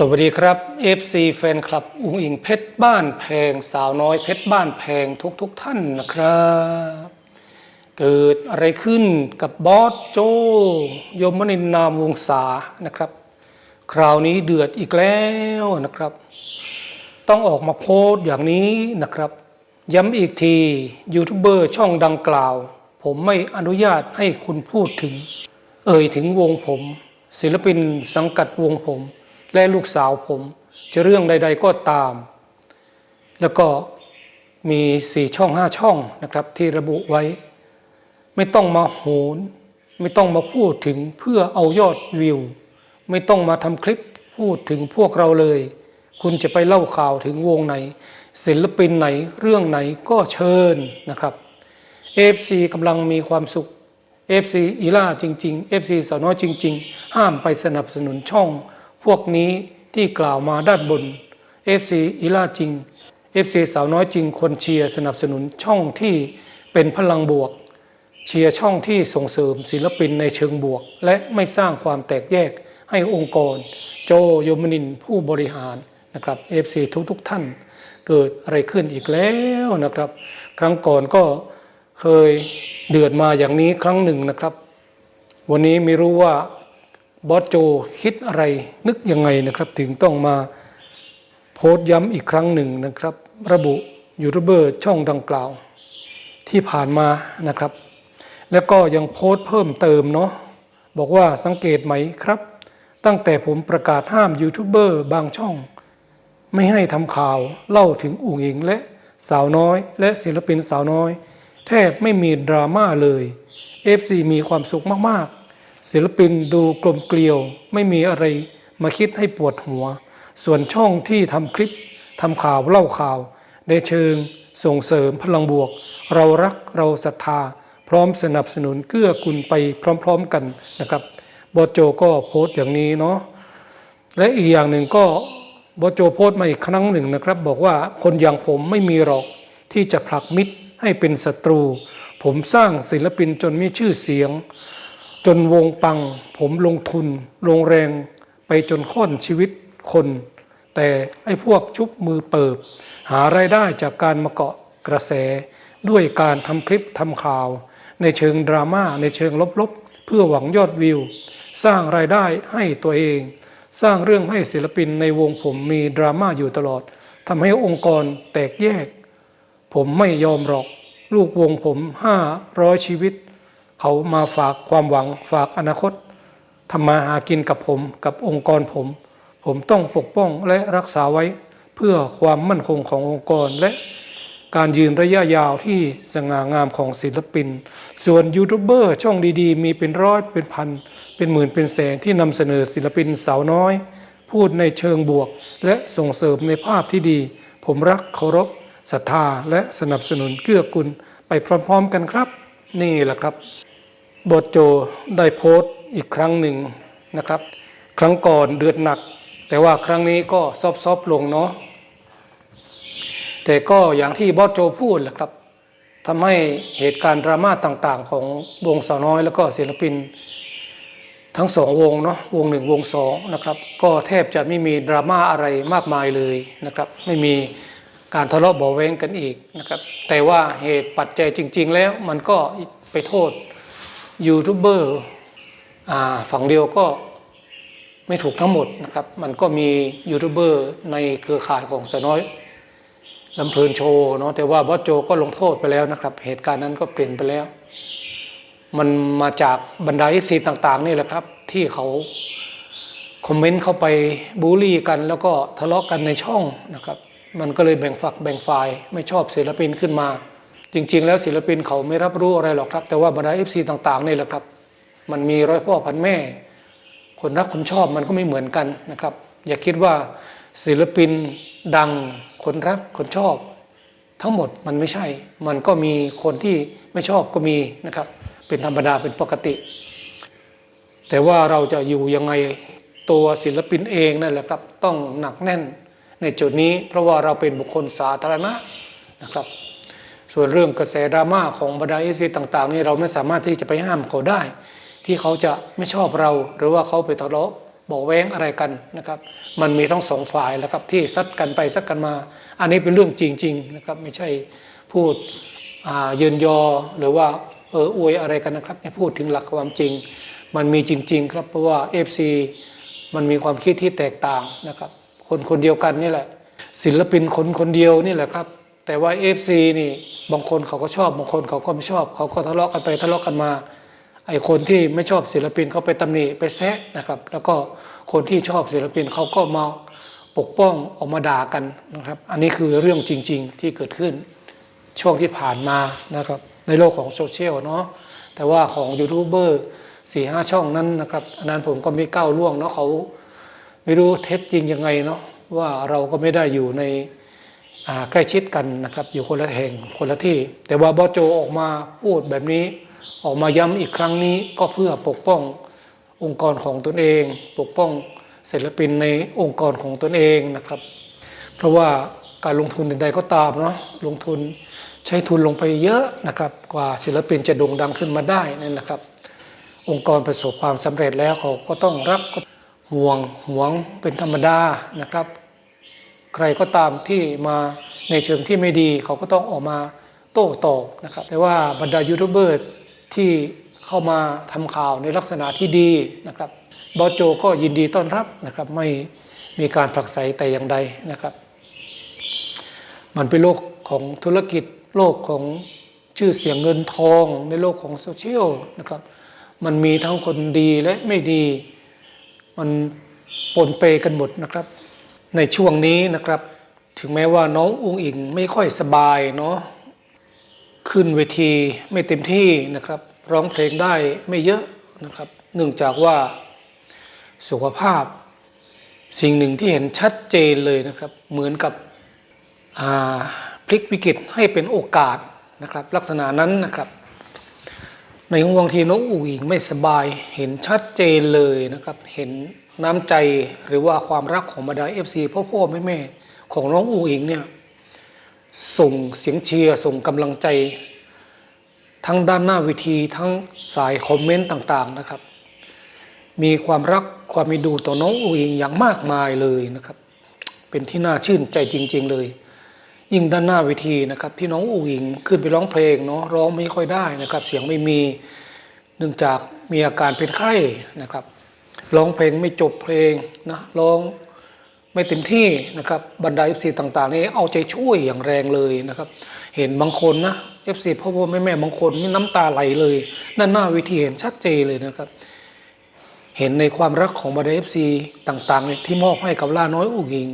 สวัสดีครับ FC แฟนคลับอุ้งอิงเพชรบ้านแพงสาวน้อยเพชรบ้านแพงทุกๆทท่านนะครับ เกิดอะไรขึ้นกับบอสโจยมนินนามวงศานะครับ คราวนี้เดือดอีกแล้วนะครับ ต้องออกมาโพสต์อย่างนี้นะครับ ย้ำอีกทียูทูบเบอร์ช่องดังกล่าว ผมไม่อนุญาตให้คุณพูดถึง เอ่ยถึงวงผม ศิลปินสังกัดวงผม และลูกสาวผม จะเรื่องใด ๆก็ตาม แล้วก็มีสี่ช่องห้าช่องนะครับ ที่ระบุไว้ ไม่ต้องมาโหน ไม่ต้องมาพูดถึงเพื่อเอายอดวิว ไม่ต้องมาทำคลิปพูดถึงพวกเราเลย คุณจะไปเล่าข่าวถึงวงไหน ศิลปินไหนเรื่องไหนก็เชิญนะครับ FC กำลังมีความสุข FC อีล่าจริง ๆ FC สาวน้อยจริง ๆ ห้ามไปสนับสนุนช่อง พวกนี้ที่กล่าวมาด้านบน FC อีล่าจริง FC สาวน้อยจริงคนเชียร์สนับสนุนช่องที่เป็นพลังบวก เชียร์ช่องที่ส่งเสริมศิลปินในเชิงบวก และไม่สร้างความแตกแยกให้องค์กร โจโยมนินผู้บริหารนะครับ FC ทุกๆทท่าน เกิดอะไรขึ้นอีกแล้วนะครับ ครั้งก่อนก็เคยเดือดมาอย่างนี้ครั้งหนึ่งนะครับ วันนี้ไม่รู้ว่า บอสโจคิดอะไรนึกยังไงนะครับ ถึงต้องมาโพสต์ย้ำอีกครั้งหนึ่งนะครับ ระบุยูทูบเบอร์ช่องดังกล่าว ที่ผ่านมานะครับ แล้วก็ยังโพสต์เพิ่มเติมเนาะบอกว่าสังเกตไหมครับ ตั้งแต่ผมประกาศห้ามยูทูบเบอร์บางช่อง ไม่ให้ทำข่าวเล่าถึงอุ๋งอิงและสาวน้อย และศิลปินสาวน้อย แทบไม่มีดราม่าเลย FC มีความสุขมากๆ ศิลปินดูกลมเกลียว ไม่มีอะไรมาคิดให้ปวดหัว ส่วนช่องที่ทำคลิปทำข่าวเล่าข่าว ในเชิงส่งเสริมพลังบวก เรารักเราศรัทธา พร้อมสนับสนุนเกื้อกูลไปพร้อมๆกันนะครับบอโจก็โพสต์อย่างนี้เนาะและอีกอย่างหนึ่งก็บอโจโพสต์มาอีกครั้งหนึ่งนะครับ บอกว่าคนอย่างผมไม่มีหรอกที่จะผลักมิตรให้เป็นศัตรู ผมสร้างศิลปินจนมีชื่อเสียง จนวงปัง ผมลงทุน ลงแรงไปจนค่อนชีวิตคน แต่ไอ้พวกชุบมือเปิบ หารายได้จากการมาเกาะกระแส ด้วยการทำคลิปทำข่าว ในเชิงดราม่าในเชิงลบๆ เพื่อหวังยอดวิว สร้างรายได้ให้ตัวเอง สร้างเรื่องให้ศิลปินในวงผมมีดราม่าอยู่ตลอดทำให้องค์กรแตกแยก ผมไม่ยอมหรอก ลูกวงผมห้าร้อยชีวิต เขามาฝากความหวังฝากอนาคตทำมาหากินกับผมกับองค์กรผม ผมต้องปกป้องและรักษาไว้เพื่อความมั่นคงขององค์กรและการยืนระยะยาวที่สง่างามของศิลปิน ส่วนยูทูบเบอร์ช่องดีๆ มีเป็นร้อยเป็นพัน เป็นหมื่นเป็นแสนที่นำเสนอศิลปินสาวน้อย พูดในเชิงบวก และส่งเสริมในภาพที่ดี ผมรักเคารพศรัทธาและสนับสนุนเกื้อกูลไปพร้อมๆกันครับ นี่แหละครับ บทโจได้โพสต์อีกครั้งหนึ่งนะครับ ครั้งก่อนเดือดหนัก แต่ว่าครั้งนี้ก็ซอฟๆลงเนาะแต่ก็อย่างที่บอสโจพูดแหละครับทำให้เหตุการณ์ดราม่าต่างๆ ของวงสาวน้อยแล้วก็ศิลปิน ทั้งสองวงเนาะวงหนึ่งวงสองนะครับ ก็แทบจะไม่มีดราม่าอะไรมากมายเลยนะครับ ไม่มีการทะเลาะเบาแว้งกันอีกนะครับ แต่ว่าเหตุปัจจัยจริง ๆ แล้วมันก็ไปโทษ ยูทูบเบอร์ฝั่งเดียวก็ไม่ถูกทั้งหมดนะครับ มันก็มียูทูบเบอร์ในเครือข่ายของสน้อยลำเพลินโชว์เนาะแต่ว่าบอสโจก็ลงโทษไปแล้วนะครับ เหตุการณ์นั้นก็เปลี่ยนไปแล้ว มันมาจากบรรดาเอฟซีต่างๆ นี่แหละครับ ที่เขาคอมเมนต์เข้าไปบูลลี่กัน แล้วก็ทะเลาะกันในช่องนะครับ มันก็เลยแบ่งฝักแบ่งฝ่ายไม่ชอบศิลปินขึ้นมา จริง ๆ แล้วศิลปินเขาไม่รับรู้อะไรหรอกครับ แต่ว่าบรรดาเอฟซีต่างๆนี่แหละครับ มันมีร้อยพ่อพันแม่ คนรักคนชอบมันก็ไม่เหมือนกันนะครับ อย่าคิดว่าศิลปินดังคนรักคนชอบ ทั้งหมดมันไม่ใช่ มันก็มีคนที่ไม่ชอบก็มีนะครับ เป็นธรรมดาเป็นปกติ แต่ว่าเราจะอยู่ยังไงตัวศิลปินเองนั่นแหละครับ ต้องหนักแน่นในจุดนี้เพราะว่าเราเป็นบุคคลสาธารณะนะครับ ส่วนเรื่องกระแสดราม่าของบรรดาเอซีต่างๆนี่เราไม่สามารถที่จะไปห้ามเขาได้ ที่เขาจะไม่ชอบเราหรือว่าเขาไปทะเลาะบอกแว้งอะไรกันนะครับ มันมีทั้งสองฝ่ายแล้วครับที่ซัดกันไปซัดกันมา อันนี้เป็นเรื่องจริงๆนะครับไม่ใช่พูดเยินยอหรือว่าเอออวยอะไรกันนะครับพูดถึงหลักความจริง มันมีจริง ๆ ครับเพราะว่า FC มันมีความคิดที่แตกต่างนะครับ คนคนเดียวกันนี่แหละ ศิลปินคนคนเดียวนี่แหละครับ แต่ว่า FC นี่ บางคนเขาก็ชอบ บางคนเขาก็ไม่ชอบ เขาก็ทะเลาะกันไปทะเลาะกันมา ไอ้คนที่ไม่ชอบศิลปินเขาไปตำหนิไปแซะนะครับ แล้วก็คนที่ชอบศิลปินเขาก็มาปกป้องออกมาด่ากันนะครับ อันนี้คือเรื่องจริง ๆ ที่เกิดขึ้นช่วงที่ผ่านมานะครับ ในโลกของโซเชียลเนาะแต่ว่าของยูทูบเบอร์สี่ห้าช่องนั้นนะครับอันนั้นผมก็ไม่ก้าวล่วงเนาะเขาไม่รู้เท็จจริงยังไงเนาะว่าเราก็ไม่ได้อยู่ใน ใกล้ชิดกันนะครับอยู่คนละแห่งคนละที่ แต่ว่าบอโจออกมาพูดแบบนี้ ออกมาย้ำอีกครั้งนี้ก็เพื่อปกป้ององค์กรของตนเอง ปกป้องศิลปินในองค์กรของตนเองนะครับ เพราะว่าการลงทุนใดๆก็ตามเนาะลงทุนใช้ทุนลงไปเยอะนะครับ กว่าศิลปินจะโด่งดังขึ้นมาได้นั่นนะครับ องค์กรประสบความสำเร็จแล้วเขาก็ต้องรักก็ห่วงห่วงเป็นธรรมดานะครับ ใครก็ตามที่มาในเชิงที่ไม่ดี เขาก็ต้องออกมาโต้ตอบนะครับ แต่ว่าบรรดายูทูบเบอร์ที่เข้ามาทำข่าวในลักษณะที่ดีนะครับบอโจก็ยินดีต้อนรับนะครับไม่มีการผลักไสแต่อย่างใดนะครับ มันเป็นโลกของธุรกิจโลกของชื่อเสียงเงินทองในโลกของโซเชียลนะครับ มันมีทั้งคนดีและไม่ดี มันปนเปกันหมดนะครับ ในช่วงนี้นะครับ ถึงแม้ว่าน้องอุงอิงไม่ค่อยสบายเนาะขึ้นเวทีไม่เต็มที่นะครับ ร้องเพลงได้ไม่เยอะนะครับ เนื่องจากว่าสุขภาพ สิ่งหนึ่งที่เห็นชัดเจนเลยนะครับ เหมือนกับพลิกวิกฤตให้เป็นโอกาสนะครับ ลักษณะนั้นนะครับในห่วงที่น้องอูอิงไม่สบายเห็นชัดเจนเลยนะครับ เห็น น้ำใจหรือว่าความรักของบรรดาเอฟซีพ่อพ่อแม่แม่ของน้องอูอิงเนี่ยส่งเสียงเชียร์ส่งกำลังใจ ทั้งด้านหน้าเวิธีทั้งสายคอมเมนต์ต่างๆนะครับ มีความรักความมีดูต่อน้องอูอิงอย่างมากมายเลยนะครับ เป็นที่น่าชื่นใจจริง ๆ เลย ยิ่งด้านหน้าเวทีนะครับ ที่น้องอูหญิงขึ้นไปร้องเพลงเนาะร้องไม่ค่อยได้นะครับ เสียงไม่มีเนื่องจากมีอาการเป็นไข้นะครับ ร้องเพลงไม่จบเพลงนะร้องไม่เต็มที่นะครับบรรดาเอฟซีต่างๆ นี่เอาใจช่วยอย่างแรงเลยนะครับ เห็นบางคนนะเอฟซีพ่อพ่อแม่แม่บางคนนี่น้ำตาไหลเลยด้านหน้าเวทีเห็นชัดเจนเลยนะครับ เห็นในความรักของบรรดาเอฟซีต่างๆเนี่ยที่มอบให้กับล่าน้อยอูหญิง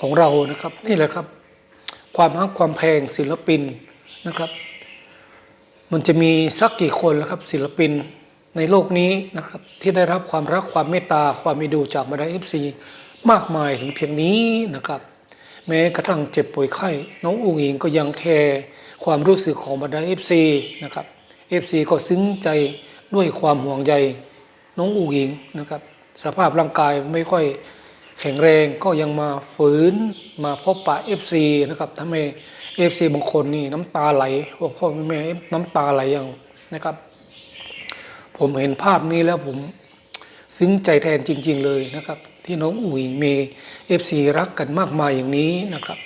ของเรานะครับ นี่แหละครับ ความรักความแพงศิลปินนะครับ มันจะมีสักกี่คนแล้วครับศิลปิน ในโลกนี้นะครับที่ได้รับความรักความเมตตาความมีดูจากบรรดาเอฟซีมากมายถึงเพียงนี้นะครับ แม้กระทั่งเจ็บป่วยไข้ น้องอูงอิงก็ยังแคร์ความรู้สึกของบรรดาเอฟซีนะครับเอฟซีก็ซึ้งใจด้วยความห่วงใยน้องอูงอิงนะครับ สภาพร่างกายไม่ค่อยแข็งแรงก็ยังมาฝืนมาพบปะเอฟซีนะครับทำให้เอฟซีบางคนนี่น้ำตาไหลพวกพ่อแม่น้ำตาไหลอย่างนะครับ ผมเห็นภาพนี้แล้วผมซึ้งใจแทนจริง ๆ เลยนะครับ ที่น้องอุ๋ยมีเอฟซีรักกันมากมายอย่างนี้นะครับ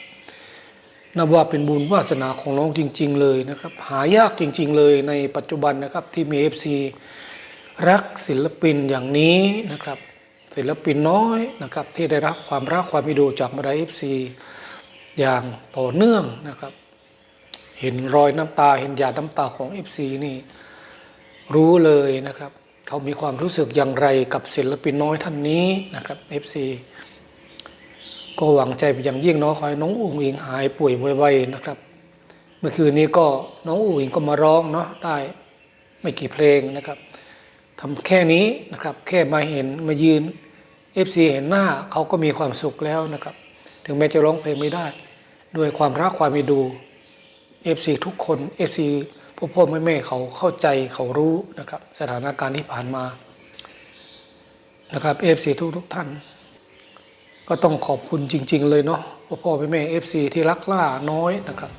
นับว่าเป็นบุญวาสนาของน้องจริง ๆ เลยนะครับ หายากจริง ๆ เลยในปัจจุบันนะครับที่มีเอฟซีรักศิลปินอย่างนี้นะครับ ศิลปินน้อยนะครับ ที่ได้รับความรักความมีดูจากมาดาเอฟซีอย่างต่อเนื่องนะครับ เห็นรอยน้ำตาเห็นหยาดน้ำตาของเอฟซีนี่ รู้เลยนะครับ เขามีความรู้สึกอย่างไรกับศิลปินน้อยท่านนี้นะครับเอฟซีก็หวังใจไปอย่างยิ่งเนาะขอให้น้องอุ๋งอิงหายป่วยไวๆนะครับ เมื่อคืนนี้ก็น้องอุ๋งอิงก็มาร้องเนาะได้ไม่กี่เพลงนะครับทำแค่นี้นะครับ แค่มาเห็นมายืน FC เห็นหน้าเขาก็มีความสุขแล้วนะครับ ถึงแม้จะร้องเพลงไม่ได้ ด้วยความรักความมีดู FC ทุกคน FC พ่อพ่อแม่แม่เขาเข้าใจเขารู้นะครับ สถานการณ์ที่ผ่านมานะครับ FC ทุกทุกท่าน ก็ต้องขอบคุณจริง ๆ เลยเนาะพ่อพ่อแม่แม่ FC ที่รักล่าน้อยนะครับ